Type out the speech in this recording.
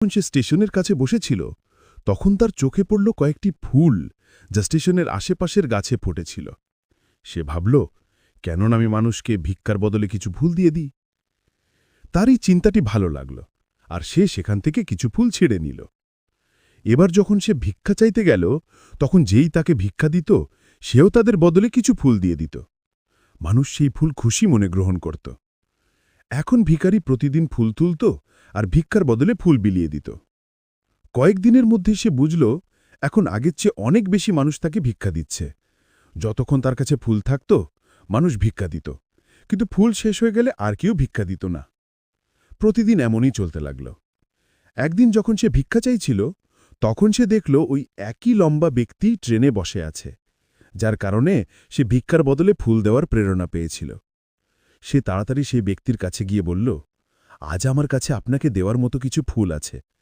যখন সে স্টেশনের কাছে বসেছিল, তখন তার চোখে পড়ল কয়েকটি ফুল যা স্টেশনের আশেপাশের গাছে ফুটেছিল। সে ভাবল কেন আমি মানুষকে ভিক্ষার বদলে কিছু ফুল দিয়ে দিই? তারই চিন্তাটি ভালো লাগল, আর সে সেখান থেকে কিছু ফুল ছিঁড়ে নিল। এবার যখন সে ভিক্ষা চাইতে গেল, তখন যেই তাকে ভিক্ষা দিত, সেও তাদের বদলে কিছু ফুল দিয়ে দিত। মানুষ সেই ফুল খুশি মনে গ্রহণ করত। এখন ভিখারি প্রতিদিন ফুল তুলত আর ভিক্ষার বদলে ফুল বিলিয়ে দিত। কয়েকদিনের মধ্যে সে বুঝল, এখন আগের চেয়ে অনেক বেশি মানুষ তাকে ভিক্ষা দিচ্ছে। যতক্ষণ তার কাছে ফুল থাকত, মানুষ ভিক্ষা দিত। কিন্তু ফুল শেষ হয়ে গেলে আর কেউ ভিক্ষা দিত না। প্রতিদিন এমনই চলতে লাগল। একদিন যখন সে ভিক্ষা চাইছিল, তখন সে দেখল ওই একই লম্বা ব্যক্তি ট্রেনে বসে আছে, যার কারণে সে ভিক্ষার বদলে ফুল দেওয়ার প্রেরণা পেয়েছিল। সে তাড়াতাড়ি সেই ব্যক্তির কাছে গিয়ে বলল, আজ আমার কাছে আপনাকে দেওয়ার মতো কিছু ফুল আছে।